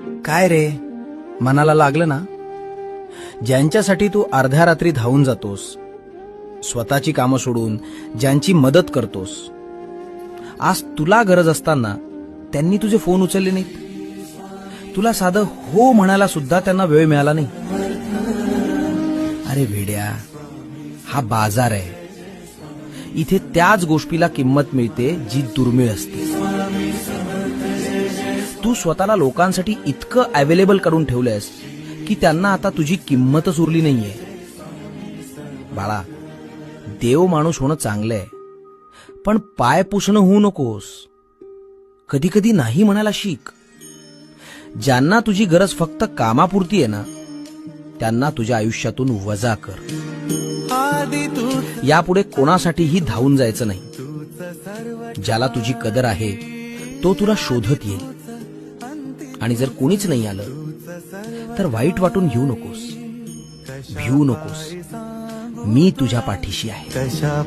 काय रे? मनाला लागलं ना? ज्यांच्यासाठी तू अर्ध्या रात्री धावून जातोस स्वतःची कामं सोडून ज्यांची मदत करतोस आज तुला गरज असताना त्यांनी तुझे फोन उचलले नाहीत. तुला साधं हो म्हणायला सुद्धा त्यांना वेळ मिळाला नाही. अरे वेड्या हा बाजार आहे. इथे त्याच गोष्टीला किंमत मिळते जी दुर्मिळ असते. तू स्वतःला लोकांसाठी इतकं अवेलेबल करून ठेवलंयस की त्यांना आता तुझी किंमतच उरली नाहीये. बाळा देव माणूस होणं चांगलं आहे पण पाय पुसणं होऊ नकोस. कधी कधी नाही म्हणायला शिक. ज्यांना तुझी गरज फक्त कामापुरती आहे ना त्यांना तुझ्या आयुष्यातून वजा कर. यापुढे कोणासाठीही धावून जायचं नाही. ज्याला तुझी कदर आहे तो तुला शोधत येईल. आणि जर कोणीच नाही आलं तर वाईट वाटून घेऊ नकोस. भिवू नकोस. मी तुझ्या पाठीशी आहे. कशा